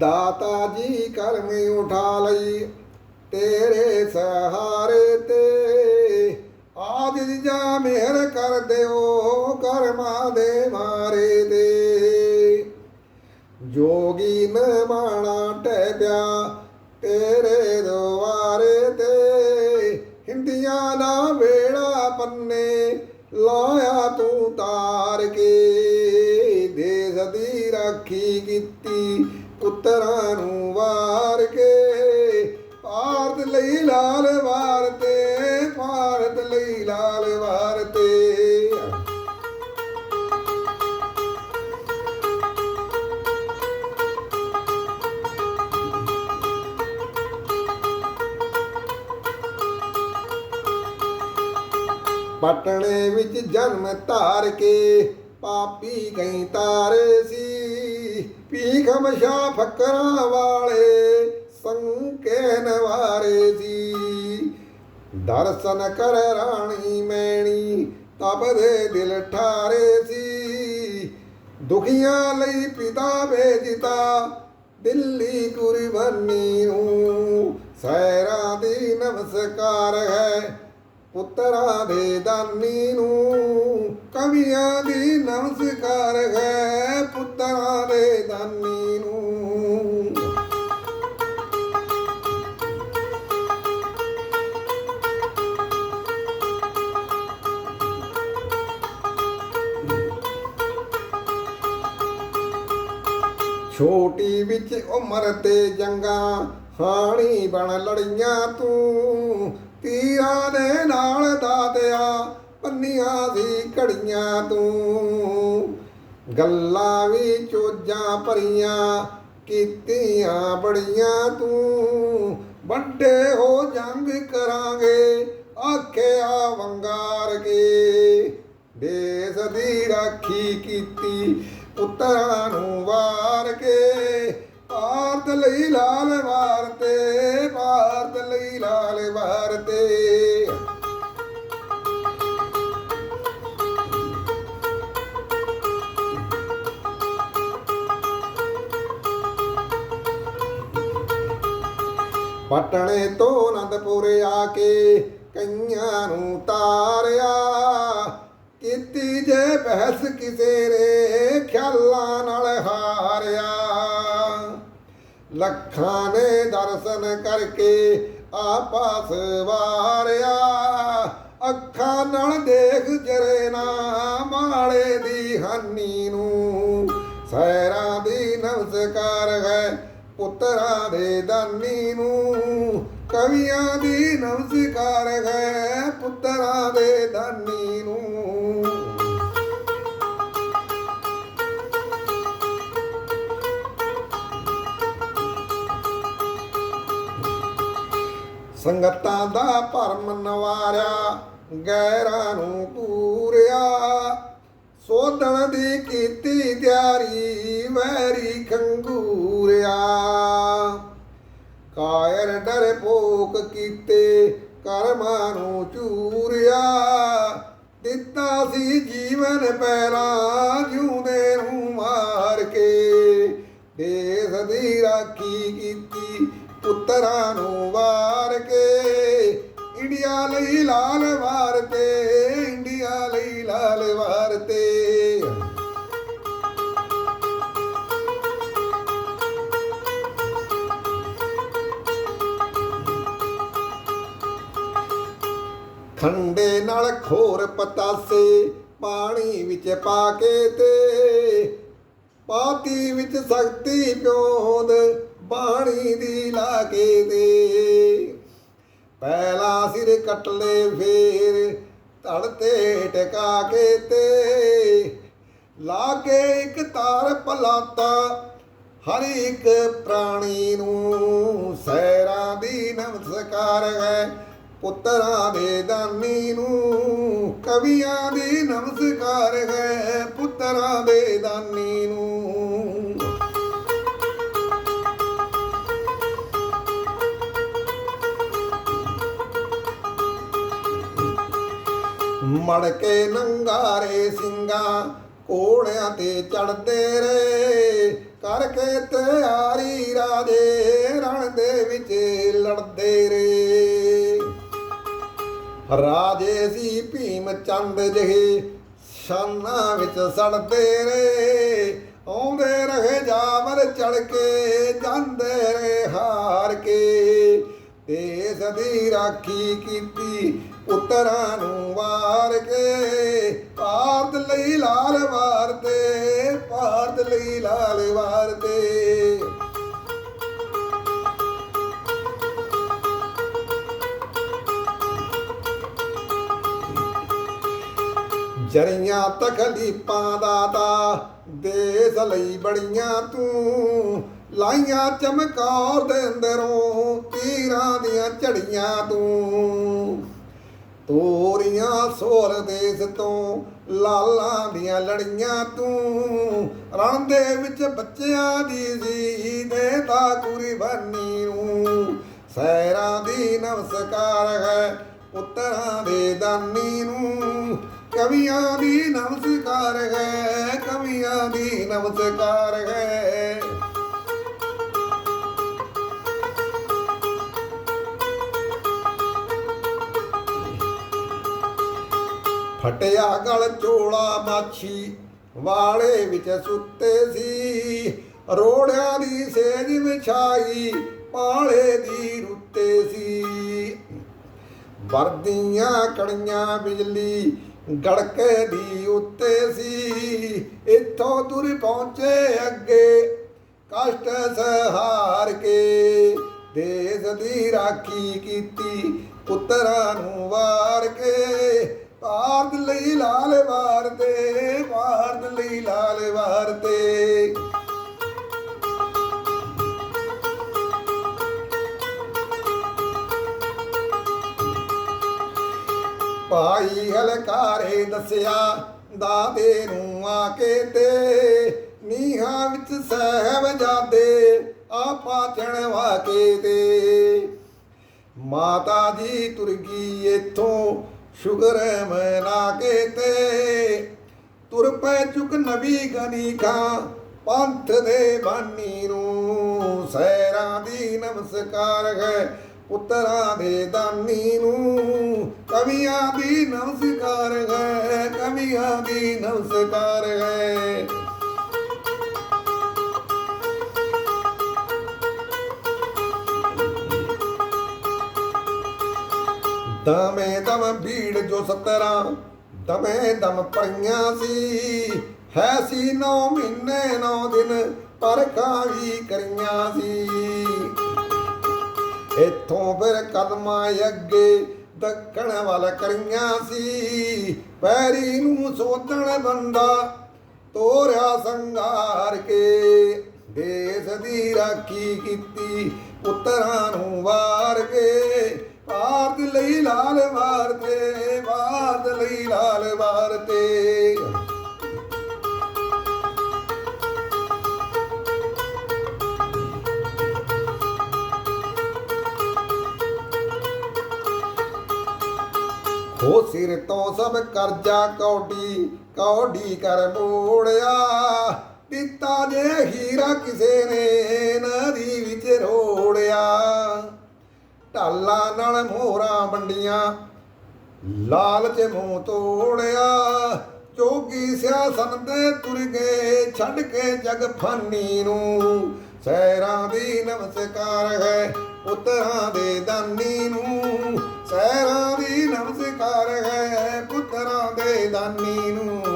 ਦਾਤਾ ਜੀ ਕਰਮ ਉਠਾ ਲਈ, ਤੇਰੇ ਸਹਾਰੇ ਤੇ ਆਜ ਜਾ ਮਿਹਰ ਕਰ ਦਿਓ ਕਰਮਾ ਦੇ ਮਾਰੇ ਦੇ ਜੋਗੀ ਨ ਬਾਣਾ ਤੇਰੇ ਦੁਆਰੇ ਤੇ, ਹਿੰਦੀਆਂ ਦਾ ਵੇੜਾ ਪੰਨੇ ਲਾਇਆ ਤੂੰ ਤਾਰ ਕੇ। ਦੇਸ ਦੀ ਰਾਖੀ ਕੀਤੀ ਪੁੱਤਰਾਂ ਨੂੰ ਵਾਰ ਕੇ, ਭਾਰਤ ਲਈ ਲਾਲ ਵਾਰ ਤੇ, ਭਾਰਤ ਲਈ ਲਾਲ ਵਾਰ ਤੇ। ਪਟਣੇ ਵਿੱਚ ਜਨਮ ਧਾਰ ਕੇ, ਪਾਪੀ ਕਈ ਤਾਰੇ ਸੀ। ਪੀਖਮ ਸ਼ਾ ਫਕਰਾਂ ਵਾਲੇ ਸੰਕੇ ਨਵਾਰੇ ਸੀ। ਦਰਸ਼ਨ ਕਰ ਰਾਣੀ ਮੈਣੀ, ਤਪ ਦੇ ਦਿਲ ਠਾਰੇ ਸੀ। ਦੁਖੀਆਂ ਲਈ ਪਿਤਾ ਭੇਜਤਾ ਦਿੱਲੀ ਕੁਰਬਾਨੀ ਹੂੰ ਸੈਰਾਂ ਦੀ ਨਮਸਕਾਰ ਹੈ। ਪੁੱਤਰਾਂ ਦੇ ਦਾਨੀ ਨੂੰ ਕਵੀਆਂ ਦੀ ਨਮਸਕਾਰ ਹੈ, ਪੁੱਤਰਾਂ ਦੇ ਦਾਨੀ ਨੂੰ। ਛੋਟੀ ਵਿੱਚ ਉਮਰ ਤੇ ਜੰਗਾਂ ਹਾਣੀ ਬਣ ਲੜੀਆਂ ਤੂੰ ਤੀਰਾਂ ਦੇ ਨਾਲ ਦਾਦਿਆ ਪੰਨੀਆਂ ਦੀ ਘੜੀਆਂ ਤੂੰ। ਗੱਲਾਂ ਵੀ ਚੋਜਾਂ ਭਰੀਆਂ, ਕੀਤੀਆਂ ਬੜੀਆਂ ਤੂੰ। ਵੱਡੇ ਹੋ ਜੰਗ ਕਰਾਂਗੇ, ਆਖਿਆ ਵੰਗਾਰ ਕੇ। ਦੇਸ ਦੀ ਰਾਖੀ ਕੀਤੀ ਪੁੱਤਰਾਂ ਨੂੰ ਵਾਰ ਕੇ। ਭਾਰਤ ਲਈ ਲਾਲ ਵਾਰ ਤੇ ਭਾਰਤ ਲਈ ਲਾਲ ਵਾਰ ਤੇ ਪਟਣੇ ਤੋਂ ਅਨੰਦਪੁਰ ਆ ਕੇ ਕਈਆਂ ਨੂੰ ਤਾਰਿਆ। ਕੀਤੀ ਜੇ ਬਹਿਸ ਕਿਸੇ ਰੇ ਖਿਆਲਾਂ ਨਾਲ ਲੱਖਾਂ ਨੇ ਦਰਸ਼ਨ ਕਰਕੇ ਆਪਸ ਵਾਰਿਆ। ਅੱਖਾਂ ਨਾਲ ਦੇਖ ਜਰੇ ਨਾ ਮਾੜੇ ਦੀ ਹਾਨੀ ਨੂੰ। ਸੈਰਾਂ ਦੀ ਨਮਸਕਾਰ ਹੈ ਪੁੱਤਰਾਂ ਦੇ ਦਾਨੀ ਨੂੰ। ਕਵੀਆਂ ਦੀ ਨਮਸਕਾਰ ਹੈ ਪੁੱਤਰਾਂ ਦੇ ਦਾਨੀ ਨੂੰ। ਸੰਗਤਾਂ ਦਾ ਭਰਮ ਨਵਾਰਿਆ, ਗੈਰਾਂ ਨੂੰ ਪੂਰਿਆ। ਸੋਧਣ ਦੀ ਕੀਤੀ ਤਿਆਰੀ, ਵੈਰੀ ਖੰਗੂਰਿਆ। ਕਾਇਰ ਡਰ ਭੋਕ ਕੀਤੇ, ਕਰਮਾਂ ਨੂੰ ਚੂਰਿਆ। ਦਿੱਤਾ ਸੀ ਜੀਵਨ ਪਹਿਲਾਂ ਜਿਉਂਦੇ ਨੂੰ ਮਾਰ ਕੇ। ਦੇਸ ਦੀ ਰਾਖੀ ਕੀਤੀ ਪੁੱਤਰਾਂ ਨੂੰ ਵਾਰ ਕੇ, ਇੰਡੀਆ ਲਈ ਲਾਲ ਵਾਰ ਤੇ, ਇੰਡੀਆ ਲਈ ਲਾਲ ਵਾਰ ਤੇ। ਠੰਡੇ ਨਾਲ ਖੋਰ ਪਤਾਸੇ ਪਾਣੀ ਵਿੱਚ ਪਾ ਕੇ ਤੇ, ਪਾਤੀ ਵਿੱਚ ਸ਼ਕਤੀ ਪਿਓਦ ਬਾਣੀ ਦੀ ਲਾ ਕੇ ਦੇ। ਪਹਿਲਾ ਸਿਰ ਕੱਟ ਲੈ ਫੇਰ ਧੜ ਤੇ ਟਿਕਾ ਕੇ ਤੇ। ਲਾ ਕੇ ਇੱਕ ਤਾਰ ਪਲਾਤਾ, ਹਰ ਇੱਕ ਪ੍ਰਾਣੀ ਨੂੰ। ਸੈਰਾਂ ਦੀ ਨਮਸਕਾਰ ਹੈ, ਪੁੱਤਰਾਂ ਦੇ ਦਾਨੀ ਨੂੰ। ਕਵੀਆਂ ਦੀ ਨਮਸਕਾਰ ਹੈ, ਪੁੱਤਰਾਂ ਦੇ ਦਾਨੀ ਨੂੰ। ਮੜ ਨੰਗਾਰੇ ਸਿੰਘਾਂ ਘੋੜਿਆਂ ਤੇ ਚੜਦੇ ਰਹੇ। ਕਰਕੇ ਤਿਆਰੀ ਰਾਜੇ ਰਣ ਦੇ ਵਿੱਚ ਲੜਦੇ ਰਹੇ। ਰਾਜੇ ਸੀ ਭੀਮ ਚੰਦ ਜਹੇ ਸ਼ਾਨਾਂ ਵਿੱਚ ਸੜਦੇ ਰਹੇ। ਆਉਂਦੇ ਰਹੇ ਜਾਵਰ ਚੜ ਕੇ ਜਾਂਦੇ ਰਹੇ ਹਾਰ ਕੇ। ਦੇਸ ਦੀ ਰਾਖੀ ਕੀਤੀ ਪੁੱਤਰਾਂ ਨੂੰ ਵਾਰ ਕੇ ਭਾਰਤ ਲਈ ਲਾਲ ਵਾਰਤੇ ਭਾਰਤ ਲਈ ਲਾਲ ਵਾਰਤੇ ਜਰੀਆਂ ਤਕਲੀਫਾਂ ਦਾਤਾ ਦੇਸ ਲਈ ਬੜੀਆਂ ਤੂੰ। ਲਾਈਆਂ ਚਮਕੌਰ ਦੇ ਅੰਦਰੋਂ ਤੀਰਾਂ ਦੀਆਂ ਝੜੀਆਂ ਤੂੰ। ਤੋਰੀਆਂ ਸੋਰ ਦੇਸ ਤੋਂ, ਲਾਲਾਂ ਦੀਆਂ ਲੜੀਆਂ ਤੂੰ। ਰਣ ਦੇ ਵਿੱਚ ਬੱਚਿਆਂ ਦੀ ਜੀ ਦੇ ਦੇਤਾ ਕੁਰਬਾਨੀ ਨੂੰ। ਸੈਰਾਂ ਦੀ ਨਮਸਕਾਰ ਹੈ ਪੁੱਤਰਾਂ ਦੇ ਦਾਨੀ ਨੂੰ। ਕਵੀਆਂ ਦੀ ਨਮਸਕਾਰ ਹੈ, ਕਵੀਆਂ ਦੀ ਨਮਸਕਾਰ ਹੈ। ਫਟਿਆ ਗਲ ਚੋਲਾ ਮਾਛੀ, ਵਾਲੇ ਵਿੱਚ ਸੁੱਤੇ ਸੀ। ਰੋੜਿਆਂ ਦੀ ਸੇਜ ਵਿਛਾਈ, ਪਾਲੇ ਦੀ ਰੁੱਤੇ ਸੀ। ਵਰਦੀਆਂ ਕਣੀਆਂ ਬਿਜਲੀ ਗੜਕੇ ਦੀ ਉੱਤੇ ਸੀ। ਇੱਥੋਂ ਤੁਰ ਪਹੁੰਚੇ ਅੱਗੇ, ਕਸ਼ਟ ਸਹਾਰ ਕੇ। ਦੇਸ ਦੀ ਰਾਖੀ ਕੀਤੀ ਪੁੱਤਰਾਂ ਨੂੰ ਵਾਰ ਕੇ। ਭਾਰਤ ਲਈ ਲਾਲ ਵਾਰਦੇ ਭਾਰਤ ਲਈ ਲਾਲ ਵਾਰਦੇ ਭਾਈ ਹਲਕਾਰੇ ਦੱਸਿਆ ਦਾਦੇ ਨੂੰ ਆ ਕੇ ਤੇ, ਨੀਹਾਂ ਵਿੱਚ ਸਹਿਬਜ਼ਾਦੇ ਆਪਾ ਚਣਵਾ ਕੇ ਤੇ। ਮਾਤਾ ਜੀ ਤੁਰ ਗਈ ਇਥੋਂ ਸ਼ੁਕਰ ਮਨਾ ਕੇ ਤੇ। ਤੁਰ ਪੈ ਚੁੱਕ ਨਬੀ ਗਨੀ ਖਾਂ ਪੰਥ ਦੇ ਬਾਨੀ ਨੂੰ। ਸੈਰਾਂ ਦੀ ਨਮਸਕਾਰ ਹੈ ਪੁੱਤਰਾਂ ਦੇ ਦਾਨੀ ਨੂੰ। ਕਵੀਆਂ ਦੀ ਨਮਸਕਾਰ ਹੈ, ਕਵੀਆਂ ਦੀ ਨਮਸਕਾਰ ਹੈ। ਦਮੇ ਦਮ ਭੀੜ ਜੋ ਸਤਰਾਂ, ਦਮੇ ਦਮ ਪਈਆਂ ਸੀ। ਹੈ ਸੀ ਨੌ ਮਹੀਨੇ, ਨੌ ਦਿਨ ਪਰਖਾਂ ਵੀ ਕਰੀਆਂ ਸੀ। ਇੱਥੋਂ ਫਿਰ ਕਦਮਾਂ ਅੱਗੇ ਦੱਖਣ ਵੱਲ ਕਰੀਆਂ ਸੀ। ਪੈਰੀ ਨੂੰ ਸੋਧਣ ਬੰਦਾ ਤੋਰਿਆ ਸੰਗਾਰ ਕੇ। ਦੇਸ ਦੀ ਰਾਖੀ ਕੀਤੀ ਪੁੱਤਰਾਂ ਨੂੰ ਵਾਰ ਕੇ। ਭਾਰਤ ਲਈ ਲਾਲ ਵਾਰਤੇ ਭਾਰਤ ਲਈ ਲਾਲ ਵਾਰਤੇ। ਹੋ ਸਿਰ ਤੋਂ ਸਭ ਕਰਜ਼ਾ ਕੌਡੀ ਕੌਡੀ ਕਰ ਮੋੜਿਆ। ਦਿੱਤਾ ਜੇ ਹੀਰਾ ਕਿਸੇ ਨੇ, ਨਦੀ ਵਿੱਚ ਰੋੜਿਆ। ਢਾਲਾਂ ਨਾਲ ਮੋਹਰਾਂ ਵੰਡੀਆਂ, ਲਾਲਚ ਮੂੰਹ ਤੋੜਿਆ। ਚੋਗੀ ਸਿਆਸਨ ਦੇ ਤੁਰ ਗਏ, ਛੱਡ ਕੇ ਜਗ ਫਾਨੀ ਨੂੰ। ਸੈਰਾਂ ਦੀ ਨਮਸਕਾਰ ਹੈ ਪੁੱਤਰਾਂ ਦੇ ਦਾਨੀ ਨੂੰ। ਸੈਰਾਂ ਦੀ ਨਮਸਕਾਰ ਹੈ ਪੁੱਤਰਾਂ ਦੇ ਦਾਨੀ ਨੂੰ।